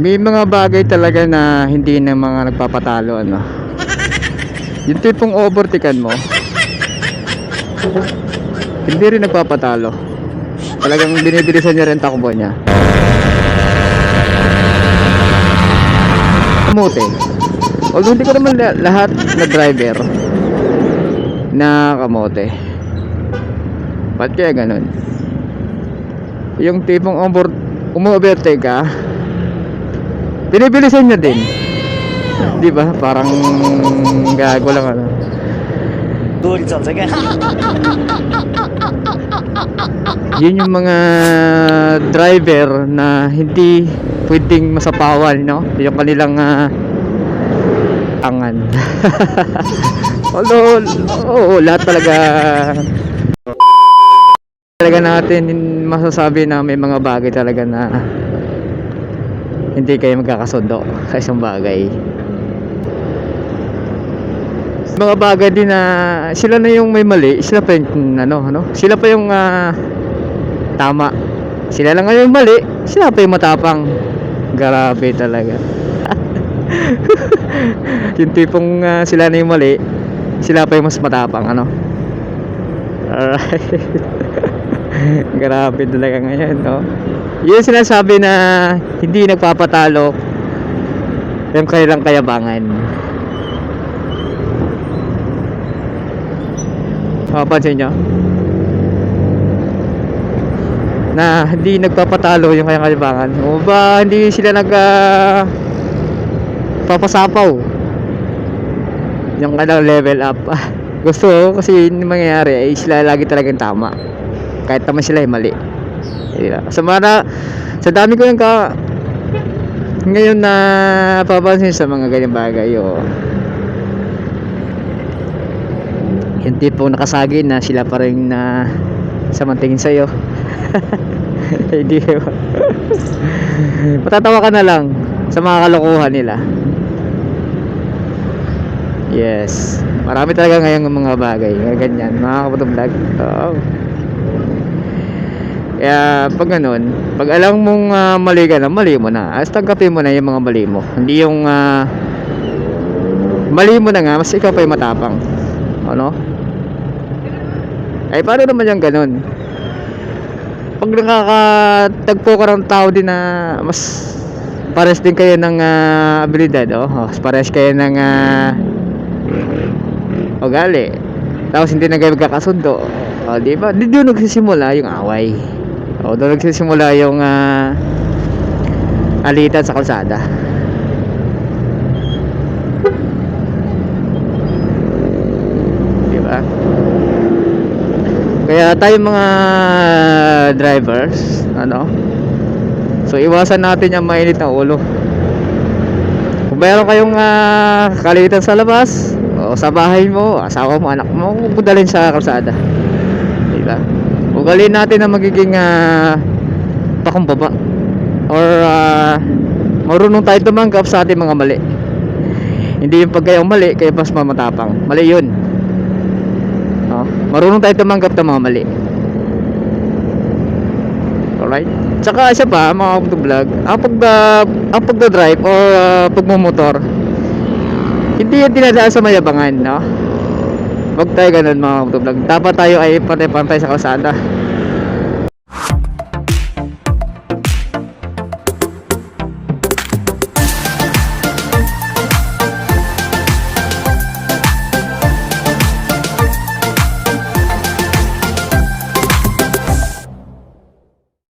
May mga bagay talaga na hindi na mga nagpapatalo ano. Yung tipong overtikan mo. Hindi rin nagpapatalo. Talagang binibilisan niya rin takbo niya. Kamote. Although hindi ko naman la- lahat na driver na kamote. Ba't kaya ganun? Yung tipong over, umu-overtake ka, Pinibilisan niya din. Di ba? Parang gago lang ano. Dulit sa sige. Yun yung mga driver na hindi pwedeng masapawan, no? Yung kanilang uh, angan. Although, oo, lahat talaga ah, talaga natin masasabi na may mga bagay talaga na hindi kayo magkakasundo sa isang bagay. Mga bagay din na sila na yung may mali, sila pa yung ano, ano, sila pa yung ah, tama. Sila lang ngayon mali, sila pa yung matapang. Grabe talaga. yung tipong ah, sila na yung mali, sila pa yung mas matapang, ano? Alright. Grabe talaga ngayon, no? Yun sinasabi na hindi nagpapatalo yung kanilang kayabangan. Mapapansin nyo? Na hindi nagpapatalo yung kanyang kayabangan. O ba hindi sila nag ah, papasapaw yung kanilang level up. Gusto ko kasi yung mangyayari ay sila lagi talagang tama. Kahit naman sila ay mali. Diba? Sa mga sa dami ko yung ka ngayon na papansin sa mga ganyang bagay oh. yung tipong nakasagi na sila pa rin na samantingin sa'yo. Hindi ba? Matatawa ka na lang sa mga kalokohan nila. Yes. Marami talaga ngayon mga bagay ganyan mga kapatong vlog oo kaya pag ganun pag alam mong ah, mali ka na mali mo na. As tanggapin mo na yung mga mali mo. Hindi yung ah, mali mo na nga mas ikaw pa yung matapang. Ano? Ay paano naman yung ganun? Pag nakakatagpo ka ng tao din na mas pares din kayo ng ah, abilidad oh, oh pares kayo ng ah, ugali. Tapos hindi na kayo oh, di ba? Di doon nagsisimula yung away oh, doon nagsisimula yung ah, alitan sa kalsada. Di ba kaya tayo mga drivers ano? So iwasan natin yung mainit na ulo. Kung meron kayong ah, kalitan sa labas o sa bahay mo, asawa mo, anak mo, dalhin sa kalsada. Ugalin natin na magiging uh, pakumbaba. Or ah, marunong tayo tumanggap sa ating mga mali. Hindi yung pag mali, kayo mas mamatapang. Mali yun. No? Marunong tayo tumanggap ng mga mali. Alright? Tsaka isa pa, mga vlog, ang pag, uh, ang pagdadrive or uh, pagmumotor, hindi yan dinadaan sa mayabangan, no? Huwag tayo ganun mga vlog. Dapat tayo ay pantay-pantay sa kalsada.